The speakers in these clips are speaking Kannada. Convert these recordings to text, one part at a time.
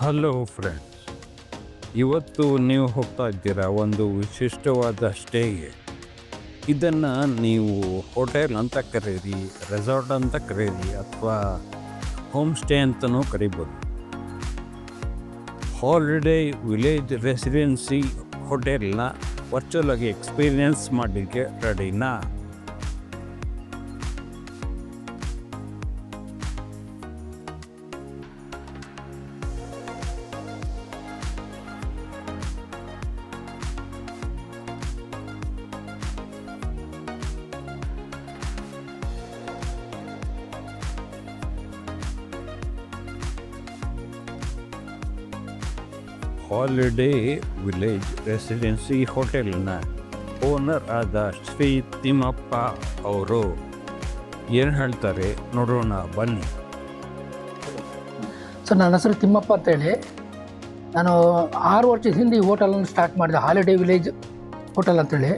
ಹಲೋ ಫ್ರೆಂಡ್ಸ್ ಇವತ್ತು ನೀವು ಹೋಗ್ತಾ ಇದ್ದೀರಾ ಒಂದು ವಿಶಿಷ್ಟವಾದ ಸ್ಟೇಗೆ. ಇದನ್ನು ನೀವು ಹೋಟೆಲ್ ಅಂತ ಕರೀರಿ, ರೆಸಾರ್ಟ್ ಅಂತ ಕರೀರಿ ಅಥವಾ ಹೋಮ್ ಸ್ಟೇ ಅಂತಲೂ ಕರಿಬೋದು. ಹಾಲಿಡೇ ವಿಲೇಜ್ ರೆಸಿಡೆನ್ಸಿ ಹೋಟೆಲ್ನ ವರ್ಚುವಲ್ ಆಗಿ ಎಕ್ಸ್ಪೀರಿಯೆನ್ಸ್ ಮಾಡಲಿಕ್ಕೆ ರೆಡಿನಾ ಹಾಲಿಡೇ ವಿಲೇಜ್ ರೆಸಿಡೆನ್ಸಿ ಹೋಟೆಲ್ನ ಓನರ್ ಆದ ಶ್ರೀ ತಿಮ್ಮಪ್ಪ ಅವರು. ಏನು ಹೇಳ್ತಾರೆ? ನೋಡೋಣ, ಬನ್ನಿ. ಸೊ ನನ್ನ ಹೆಸರು ತಿಮ್ಮಪ್ಪ ಅಂತೇಳಿ. ನಾನು ಆರು ವರ್ಷದ ಹಿಂದೆ ಈ ಹೋಟೆಲನ್ನು ಸ್ಟಾರ್ಟ್ ಮಾಡಿದೆ. ಹಾಲಿಡೇ ವಿಲೇಜ್ ಹೋಟೆಲ್ ಅಂತೇಳಿ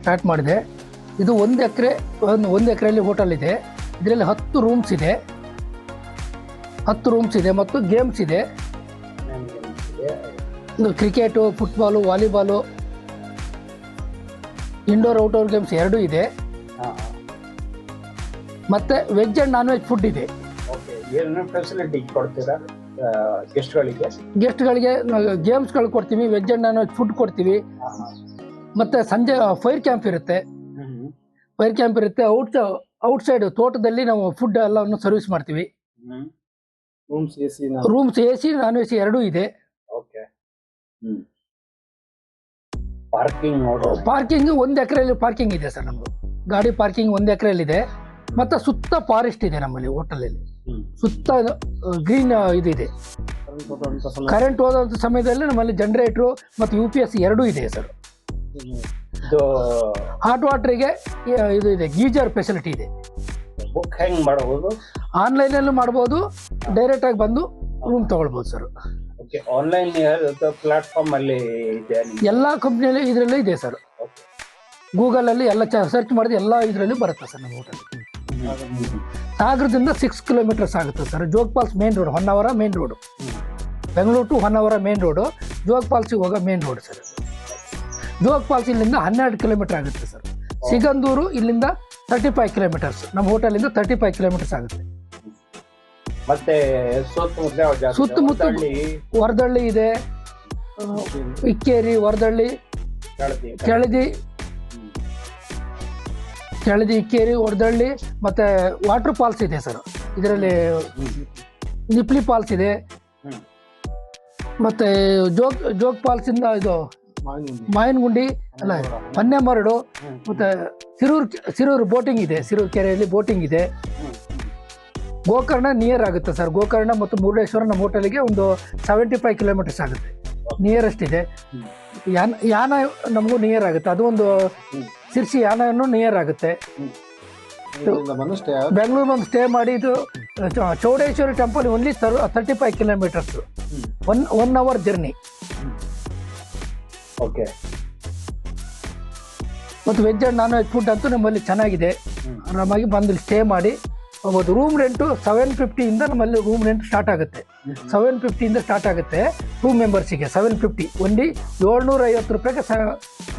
ಸ್ಟಾರ್ಟ್ ಮಾಡಿದೆ. ಇದು ಒಂದು ಎಕರೆ, ಒಂದು ಒಂದು ಎಕರೆಯಲ್ಲಿ ಹೋಟೆಲ್ ಇದೆ. ಇದರಲ್ಲಿ ಹತ್ತು ರೂಮ್ಸ್ ಇದೆ. ಹತ್ತು ರೂಮ್ಸ್ ಇದೆ ಮತ್ತು ಗೇಮ್ಸ್ ಇದೆ ಇದು. Cricket football volleyball indoor outdoor games ಎರಡೂ ಇದೆ. ಮತ್ತೆ veg and non veg food ಇದೆ ಫೆಸಿಲಿಟಿ ಕೊಡ್ತೀರಾ ಗೆಸ್ಟ್ಗಳಿಗೆ ಗೆಸ್ಟ್ಗಳಿಗೆ ಗೇಮ್ಸ್ಗಳು ಕೊಡ್ತೀವಿ veg and non veg food ಕೊಡ್ತೀವಿ ಮತ್ತೆ ಸಂಜೆ ಫೈರ್ ಕ್ಯಾಂಪ್ ಇರುತ್ತೆ. ಫೈರ್ ಕ್ಯಾಂಪ್ ಇರುತ್ತೆ. ಔಟ್ ಔಟ್ಸೈಡ್ ತೋಟದಲ್ಲಿ ನಾವು ಫುಡ್ ಎಲ್ಲವನ್ನು ಸರ್ವಿಸ್ ಮಾಡ್ತೀವಿ. Rooms A C non A C ಎರಡೂ ಇದೆ. ಪಾರ್ಕಿಂಗ್ ನೋಡಿ. ಪಾರ್ಕಿಂಗ್ ಒಂದು ಎಕರೆಯಲ್ಲಿ ಪಾರ್ಕಿಂಗ್ ಇದೆ ಸರ್ ನಮ್ದು. ಗಾಡಿ ಪಾರ್ಕಿಂಗ್ ಒಂದು ಎಕರೆಯಲ್ಲಿ ಇದೆ. ಮತ್ತೆ ಸುತ್ತ ಫಾರೆಸ್ಟ್ ಇದೆ ನಮ್ಮಲ್ಲಿ ಹೋಟೆಲಲ್ಲಿ. ಸುತ್ತ ಗ್ರೀನ್ ಇದು ಇದೆ ಕರೆಂಟ್ ಹೋದಂಥ ಸಮಯದಲ್ಲಿ ನಮ್ಮಲ್ಲಿ ಜನರೇಟ್ರು ಮತ್ತು ಯು ಪಿ ಎಸ್ ಎರಡೂ ಇದೆ ಸರ್. ಹಾಟ್ ವಾಟ್ರಿಗೆ ಇದು ಇದೆ ಗೀಜರ್ ಫೆಸಿಲಿಟಿ ಇದೆ. ಬುಕ್ ಹೆಂಗ್ ಮಾಡಬಹುದು ಆನ್ಲೈನಲ್ಲೂ ಮಾಡ್ಬೋದು ಡೈರೆಕ್ಟಾಗಿ ಬಂದು ರೂಮ್ ತಗೊಳ್ಬಹುದು ಸರ್. ಆನ್ಲೈನ್ ಪ್ಲಾಟ್ಫಾರ್ಮ್ ಅಲ್ಲಿ ಇದೆ ಎಲ್ಲ ಕಂಪ್ನಿಯಲ್ಲಿ ಇದರಲ್ಲೂ ಇದೆ ಸರ್ ಗೂಗಲ್ ಗೂಗಲಲ್ಲಿ ಎಲ್ಲ ಸರ್ಚ್ ಮಾಡಿದ್ರೆ ಎಲ್ಲ ಇದರಲ್ಲಿ ಬರುತ್ತೆ ಸರ್ ನಮ್ಮ ಹೋಟೆಲ್ ಸಾಗರದಿಂದ ಸಿಕ್ಸ್ ಕಿಲೋಮೀಟರ್ಸ್ ಆಗುತ್ತೆ sir Jog falls main road Honnavar main road Bengaluru to Honnavar main road Jog ಫಾಲ್ಸಿಗೆ ಹೋಗೋ main road sir Jog falls ಇಲ್ಲಿಂದ ಹನ್ನೆರಡು ಕಿಲೋಮೀಟರ್ ಆಗುತ್ತೆ ಸರ್ ಸಿಗಂದೂರು ಇಲ್ಲಿಂದ ತರ್ಟಿ ಫೈವ್ ಕಿಲೋಮೀಟರ್ಸ್ ನಮ್ಮ ಹೋಟೆಲಿಂದ ತರ್ಟಿ ಫೈವ್ ಕಿಲೋಮೀಟರ್ಸ್ ಆಗುತ್ತೆ. ಮತ್ತೆ ಸುತ್ತಮುತ್ತ ವರದಳ್ಳಿ ಇದೆ. ಇಕ್ಕೇರಿ ವರದಳ್ಳಿ ಕೆಳದಿ. ಕೆಳದಿ. ಇಕ್ಕೇರಿ ವರದಳ್ಳಿ ಮತ್ತೆ ವಾಟರ್ ಫಾಲ್ಸ್ ಇದೆ ಸರ್. ಇದರಲ್ಲಿ ನಿಪ್ಲಿ ಫಾಲ್ಸ್ ಇದೆ. ಮತ್ತೆ ಜೋಗ್ ಜೋಗ್ ಫಾಲ್ಸ್ ಇಂದ ಇದು ಮಾಯನಗುಂಡಿ ಅಲ್ಲ ಮರಡು ಮತ್ತೆ ಸಿರೂರ್ ಸಿರೂರು ಬೋಟಿಂಗ್ ಇದೆ. ಸಿರೂರು ಕೆರೆಯಲ್ಲಿ ಬೋಟಿಂಗ್ ಇದೆ. ಗೋಕರ್ಣ ನಿಯರ್ ಆಗುತ್ತೆ ಸರ್. ಗೋಕರ್ಣ ಮತ್ತು ಮುರುಡೇಶ್ವರ ನಮ್ಮ ಹೋಟೆಲಿಗೆ ಒಂದು ಸೆವೆಂಟಿ ಫೈವ್ ಕಿಲೋಮೀಟರ್ಸ್ ಆಗುತ್ತೆ. ನಿಯರೆಸ್ಟ್ ಇದೆ. ಯಾನ ಯಾನ ನಮಗೂ ನಿಯರ್ ಆಗುತ್ತೆ. ಅದು ಒಂದು ಶಿರ್ಸಿ ಸಿರ್ಸಿ ಯಾನನು ನಿಯರ್ ಆಗುತ್ತೆ. ಬೆಂಗಳೂರು ಬಂದು ಸ್ಟೇ ಮಾಡಿ ಇದು Chowdeshwari temple only thirty five kilometres. One one hour journey okay ಮತ್ತು veg and non veg food ಅಂತೂ ನಮ್ಮಲ್ಲಿ ಚೆನ್ನಾಗಿದೆ. ಆರಾಮಾಗಿ ಬಂದು ಸ್ಟೇ ಮಾಡಿ. ಹೋಗ್ಬೋದು ರೂಮ್ ರೆಂಟು ಸೆವೆನ್ ಫಿಫ್ಟಿಯಿಂದ ನಮ್ಮಲ್ಲಿ ರೂಮ್ ರೆಂಟ್ ಸ್ಟಾರ್ಟ್ ಆಗುತ್ತೆ. ಸೆವೆನ್ ಫಿಫ್ಟಿಯಿಂದ ಸ್ಟಾರ್ಟ್ ಆಗುತ್ತೆ ಟೂ ಮೆಂಬರ್ಸಿಗೆ ಸೆವೆನ್ ಫಿಫ್ಟಿ ಒಂದು ಏಳ್ನೂರ ಐವತ್ತು ರೂಪಾಯಿಗೆ ಸ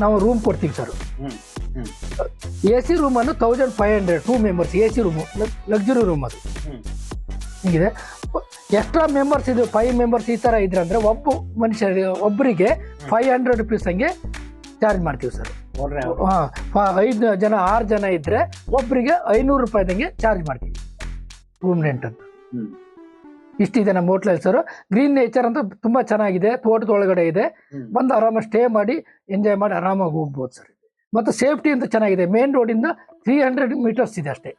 ನಾವು ರೂಮ್ ಕೊಡ್ತೀವಿ ಸರ್ ಎ ಸಿ ರೂಮನ್ನು thousand five hundred two members A C room luxury room ಅದು. ಹೀಗಿದೆ. ಎಕ್ಸ್ಟ್ರಾ ಮೆಂಬರ್ಸ್ ಇದು ಫೈವ್ ಮೆಂಬರ್ಸ್ ಈ ಥರ ಇದ್ರೆ ಅಂದರೆ ಒಬ್ಬ ಮನುಷ್ಯ ಒಬ್ಬರಿಗೆ ಫೈವ್ ಹಂಡ್ರೆಡ್ ರುಪೀಸ್ ಹಂಗೆ ಚಾರ್ಜ್ ಮಾಡ್ತೀವಿ ಸರ್ ಹಾಂ ಐದು ಜನ ಆರು ಜನ ಇದ್ದರೆ ಒಬ್ಬರಿಗೆ ಐನೂರು ರೂಪಾಯಿದಂಗೆ ಚಾರ್ಜ್ ಮಾಡ್ತೀವಿ. ರೂಮ್ ರೆಂಟ್ ಅಂತ ಇಷ್ಟಿದೆ ನಮ್ಮ ಹೋಟ್ಲಲ್ಲಿ ಸರ್ ಗ್ರೀನ್ ನೇಚರ್ ಅಂತ ತುಂಬ ಚೆನ್ನಾಗಿದೆ ತೋಟದೊಳಗಡೆ ಇದೆ. ಬಂದು ಆರಾಮಾಗಿ ಸ್ಟೇ ಮಾಡಿ ಎಂಜಾಯ್ ಮಾಡಿ ಆರಾಮಾಗಿ ಹೋಗ್ಬೋದು ಸರ್ ಮತ್ತು ಸೇಫ್ಟಿ ಅಂತ ಚೆನ್ನಾಗಿದೆ. ಮೇನ್ ರೋಡಿಂದ ತ್ರೀ ಹಂಡ್ರೆಡ್ ಮೀಟರ್ಸ್ ಇದೆ ಅಷ್ಟೇ.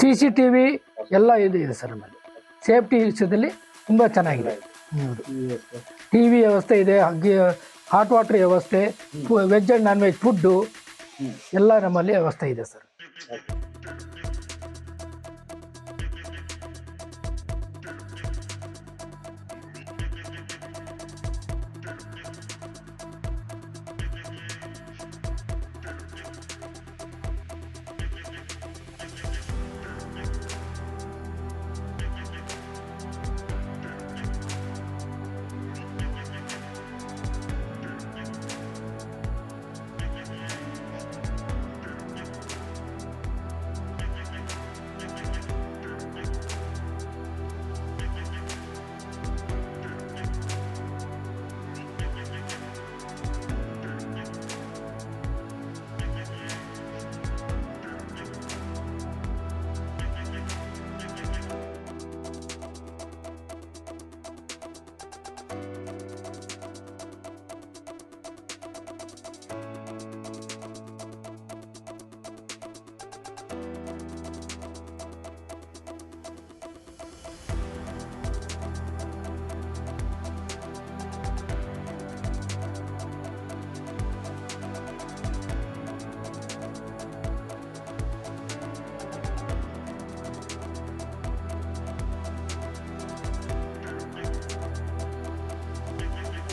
ಸಿ ಸಿ ಟಿ ವಿ ಎಲ್ಲ ಇದು ಇದೆ ಸರ್ ನಮ್ಮಲ್ಲಿ. ಸೇಫ್ಟಿ ವಿಷಯದಲ್ಲಿ ತುಂಬ ಚೆನ್ನಾಗಿದೆ. ಟಿ ವಿ ವ್ಯವಸ್ಥೆ ಇದೆ ಹಾಗೆ ಹಾಟ್ ವಾಟರ್ ವ್ಯವಸ್ಥೆ veg and non veg food ಎಲ್ಲ ನಮ್ಮಲ್ಲಿ ವ್ಯವಸ್ಥೆ ಇದೆ ಸರ್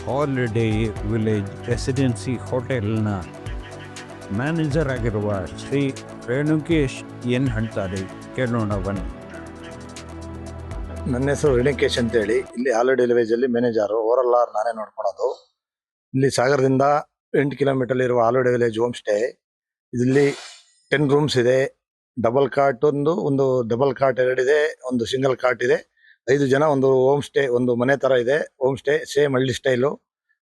ಹಾಲಿಡೇ ವಿಲೇಜ್ ರೆಸಿಡೆನ್ಸಿ ಹೋಟೆಲ್ನ ಮ್ಯಾನೇಜರ್ ಆಗಿರುವ ಶ್ರೀ ರೇಣುಕೇಶ್ ಏನು ಹೇಳ್ತಾರೆ? ಕೇಳೋಣ, ಬನ್ನಿ. ನನ್ನ ಹೆಸರು ರೇಣುಕೇಶ್ ಅಂತೇಳಿ. ಇಲ್ಲಿ ಹಾಲಿಡೇ ವಿಲೇಜಲ್ಲಿ ಮ್ಯಾನೇಜರು ಓವರಲ್ ಆರ್ ನಾನೇ ನೋಡ್ಕೊಳೋದು. ಇಲ್ಲಿ ಸಾಗರದಿಂದ ಎಂಟು ಕಿಲೋಮೀಟರ್ ಇರುವ ಹಾಲಿಡೇ ವಿಲೇಜ್ ಹೋಮ್ ಸ್ಟೇ ಇಲ್ಲಿ ಟೆನ್ ರೂಮ್ಸ್ ಇದೆ. ಡಬಲ್ ಕಾಟ್ ಒಂದು ಒಂದು ಡಬಲ್ ಕಾಟ್ ಎರಡಿದೆ, ಒಂದು ಸಿಂಗಲ್ ಕಾಟ್ ಇದೆ. ಐದು ಜನ ಒಂದು ಹೋಮ್ ಸ್ಟೇ ಒಂದು ಮನೆ ತರ ಇದೆ. ಹೋಮ್ ಸ್ಟೇ ಸೇಮ್ ಹಳ್ಳಿ ಸ್ಟೈಲು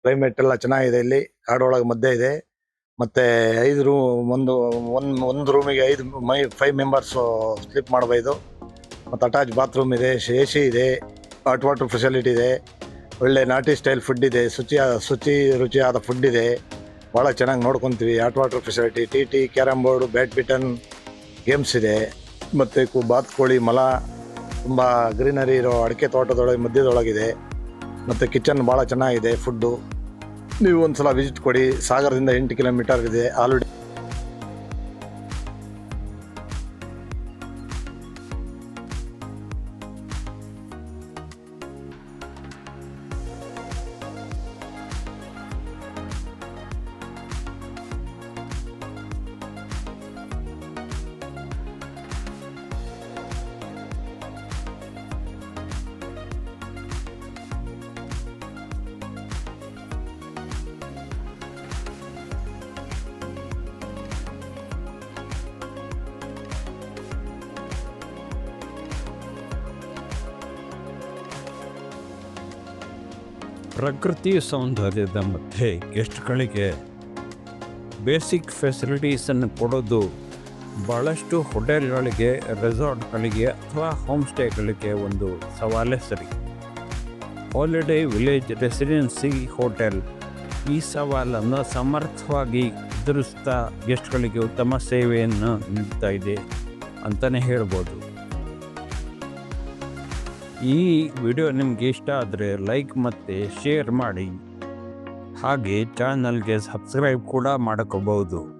ಕ್ಲೈಮೇಟ್ ಎಲ್ಲ ಚೆನ್ನಾಗಿದೆ ಇಲ್ಲಿ. ಕಾಡೊಳಗೆ ಮಧ್ಯೆ ಇದೆ. ಮತ್ತೆ ಐದು ರೂಮ್ ಒಂದು ಒಂದು ಒಂದು ರೂಮಿಗೆ ಐದು ಮೈ ಫೈವ್ ಮೆಂಬರ್ಸು ಸ್ಲೀಪ್ ಮಾಡಬಹುದು ಮತ್ತು ಅಟ್ಯಾಚ್ ಬಾತ್ರೂಮ್ ಇದೆ ಎ ಸಿ ಇದೆ ಹಾಟ್ ವಾಟರ್ ಫೆಸಿಲಿಟಿ ಇದೆ. ಒಳ್ಳೆ ನಾಟಿ ಸ್ಟೈಲ್ ಫುಡ್ ಇದೆ. ಶುಚಿಯಾದ ಶುಚಿ, ರುಚಿಯಾದ ಫುಡ್ ಇದೆ. ಭಾಳ ಚೆನ್ನಾಗಿ ನೋಡ್ಕೊತೀವಿ. Hot water facility T T carrom board badminton games ಇದೆ. ಮತ್ತು ಬಾತುಕೋಳಿ ಮಲ ತುಂಬ ಗ್ರೀನರಿ ಇರೋ ಅಡಿಕೆ ತೋಟದೊಳಗೆ ಮಧ್ಯದೊಳಗಿದೆ ಮತ್ತು ಕಿಚನ್ ಭಾಳ ಚೆನ್ನಾಗಿದೆ ಫುಡ್ಡು ನೀವು ಒಂದು ಸಲ ವಿಸಿಟ್ ಕೊಡಿ. ಸಾಗರದಿಂದ ಎಂಟು ಕಿಲೋಮೀಟರ್ ಇದೆ ಆಲ್ರೆಡಿ ಪ್ರಕೃತಿ ಸೌಂದರ್ಯದ ಮಧ್ಯೆ ಗೆಸ್ಟ್ಗಳಿಗೆ ಬೇಸಿಕ್ ಫೆಸಿಲಿಟೀಸನ್ನು ಕೊಡೋದು ಭಾಳಷ್ಟು ಹೋಟೆಲ್ಗಳಿಗೆ ರೆಸಾರ್ಟ್ಗಳಿಗೆ ಅಥವಾ ಹೋಮ್ ಸ್ಟೇಗಳಿಗೆ ಒಂದು ಸವಾಲೇ ಸರಿ. ಹಾಲಿಡೇ ವಿಲೇಜ್ ರೆಸಿಡೆನ್ಸಿ ಹೋಟೆಲ್ ಈ ಸವಾಲನ್ನು ಸಮರ್ಥವಾಗಿ ಎದುರಿಸ್ತಾ ಗೆಸ್ಟ್ಗಳಿಗೆ ಉತ್ತಮ ಸೇವೆಯನ್ನು ನೀಡ್ತಾ ಇದೆ ಅಂತಲೇ ಹೇಳ್ಬೋದು. ಈ ವಿಡಿಯೋ ನಿಮಗೆ ಇಷ್ಟ ಆದರೆ ಲೈಕ್ ಮತ್ತು ಶೇರ್ ಮಾಡಿ. ಹಾಗೆ ಚಾನಲ್ಗೆ ಸಬ್ಸ್ಕ್ರೈಬ್ ಕೂಡ ಮಾಡ್ಕೋಬಹುದು.